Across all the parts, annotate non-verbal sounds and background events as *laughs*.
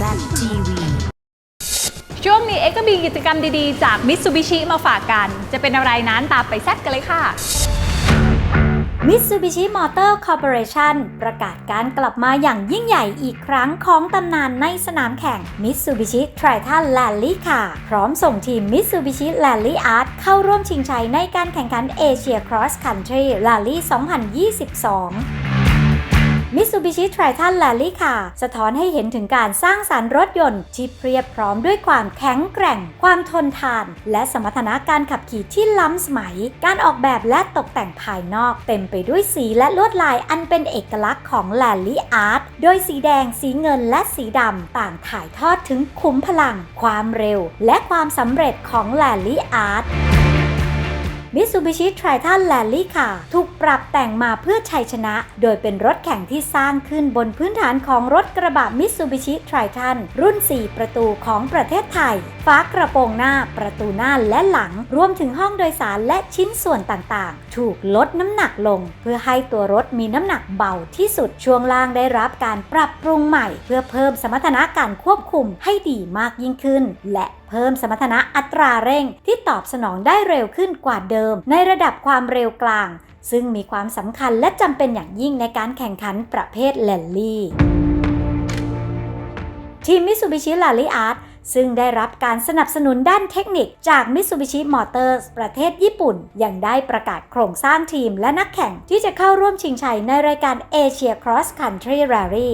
ZTV ช่วงนี้เอ็กก็มีกิจกรรมดีๆ จาก Mitsubishi มาฝากกัน จะเป็นอะไรนั้นตามไปแซดกันเลยค่ะ Mitsubishi Motor Corporation ประกาศการกลับมาอย่างยิ่งใหญ่อีกครั้งของตำนานในสนามแข่ง Mitsubishi Triton Rally ค่ะ พร้อมส่งทีม Mitsubishi Rally Art เข้าร่วมชิงชัยในการแข่งขัน Asia Cross Country Rally 2022 Mitsubishi Triton Rally ค่ะสะท้อนให้เห็นถึงการสร้างสารรค์รถยนต์ที่เพียบพร้อมด้วยความแข็งแกร่ง ความทนทาน และสมรรถนะการขับขี่ที่ล้ำสมัย การออกแบบและตกแต่งภายนอก เต็มไปด้วยสีและลวดลายอันเป็นเอกลักษณ์ของ Rally Art โดยสีแดง สีเงินและสีดำต่างถ่ายทอดถึงขุมพลัง ความเร็ว และความสำเร็จของ Rally Art Mitsubishi Triton Rally ค่ะ ถูกปรับแต่งมาเพื่อชัยชนะ โดยเป็นรถแข่งที่สร้างขึ้นบนพื้นฐานของรถกระบะ Mitsubishi Triton รุ่น 4 ประตูของประเทศไทยฝากระโปรงหน้า ประตูหน้าและหลัง รวมถึงห้องโดยสารและชิ้นส่วนต่างๆ ถูกลดน้ำหนักลง เพื่อให้ตัวรถมีน้ำหนักเบาที่สุด ช่วงล่างได้รับการปรับปรุงใหม่ เพื่อเพิ่มสมรรถนะการควบคุมให้ดีมากยิ่งขึ้น และ พิ่มสมรรถนะอัตราเร่งที่ตอบสนองได้เร็วขึ้นกว่าเดิม ในระดับความเร็วกลาง ซึ่งมีความสำคัญและจำเป็นอย่างยิ่งในการแข่งขันประเภทแลนลี่ทีมมิสูบิชิลาริอาร์ต ซึ่งได้รับการสนับสนุนด้านเทคนิคจาก Mitsubishi Motors ประเทศญี่ปุ่น ยังได้ประกาศโครงสร้างทีมและนักแข่งที่จะเข้าร่วมชิงชัยในรายการ Asia Cross Country Rally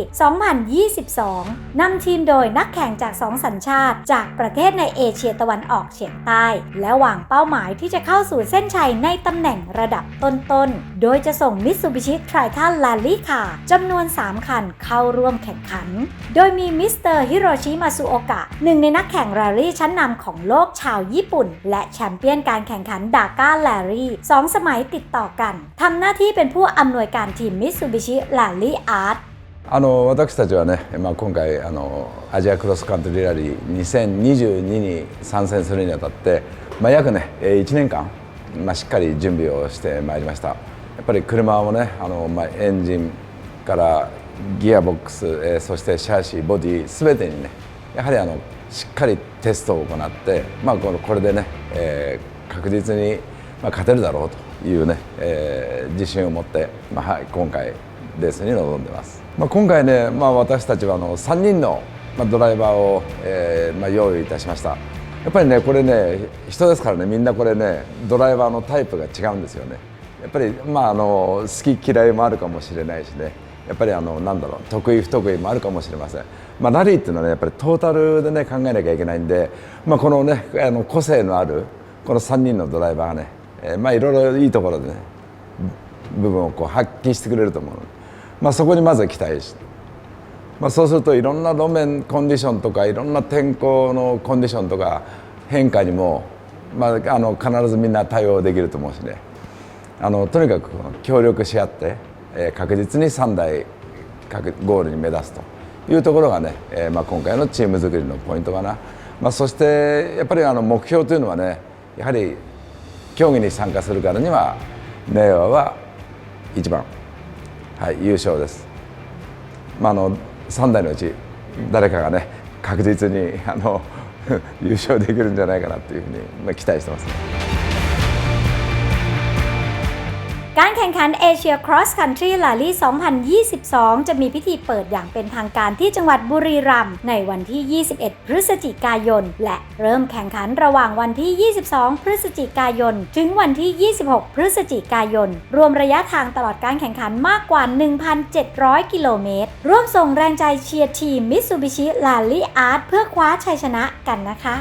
2022 นำทีมโดยนักแข่งจาก 2 สัญชาติ จากประเทศในเอเชียตะวันออกเฉียงใต้ และวางเป้าหมายที่จะเข้าสู่เส้นชัยในตำแหน่งระดับต้นๆ โดยจะส่ง Mitsubishi Triton Rally ค่ะจำนวน 3 คันเข้าร่วมแข่งขัน โดยมีมิสเตอร์ฮิโรชิมาซุโอกะหนึ่งในนักแข่งแรลลี่ชั้นนำของโลกชาวญี่ปุ่น และแชมเปี้ยนการแข่งขันดาก้าแรลลี่สองสมัยติดต่อกัน ทำหน้าที่เป็นผู้อำนวยการทีม Mitsubishi Rally Art あの私たちはね、まあ、今回あのアジアクロスカントリーラリー2022に参戦するにあたって、まあ、約ねえー1年間、まあ、しっかり準備をしてまいりましたやっぱり車もねあの、まあ、エンジンからギアボックス、えーそしてシャーシーボディすべてにね やはりあのしっかりテストを行って、まあ、このこれでね、えー確実に、まあ、勝てるだろうというね、えー自信を持って、まあはい、今回レースに臨んでます、まあ、今回ね、まあ、私たちはあの3人の、まあ、ドライバーを、えーまあ、用意いたしました。やっぱりねこれね人ですからねみんなこれねドライバーのタイプが違うんですよね。やっぱり、まあ、あの好き嫌いもあるかもしれないしね。やっぱりあのなんだろう得意不得意もあるかもしれません、まあ、ラリーっていうのはねやっぱりトータルでね考えなきゃいけないんで、まあ、このねあの個性のあるこの3人のドライバーがね、えーまあいろいろいいところでね部分をこう発揮してくれると思うの。で、まあ、そこにまず期待して、まあ、そうするといろんな路面コンディションとかいろんな天候のコンディションとか変化にも、まあ、あの必ずみんな対応できると思うしね。あのとにかく協力し合って、え確実に3台ゴールに目指すと。いうところがね、えまあ、今回のチーム作りのポイントかな、まあ、そしてやっぱりあの目標というのはねやはり競技に参加するからには明和は一番、はい、優勝です、まあ、あの3台のうち誰かがね確実にあの *laughs* 優勝できるんじゃないかなというふうに、ま、期待してますね。 การแข่งขัน Asia Cross Country Rally 2022 จะมีพิธีเปิดอย่างเป็นทางการที่จังหวัดบุรีรัมย์ในวันที่ 21 พฤศจิกายน และเริ่มแข่งขันระหว่างวันที่ 22 พฤศจิกายน ถึงวันที่ 26 พฤศจิกายน รวมระยะทางตลอดการแข่งขันมากกว่า 1,700 กิโลเมตร ร่วมส่งแรงใจเชียร์ทีม Mitsubishi Rally Art เพื่อคว้าชัยชนะกันนะคะ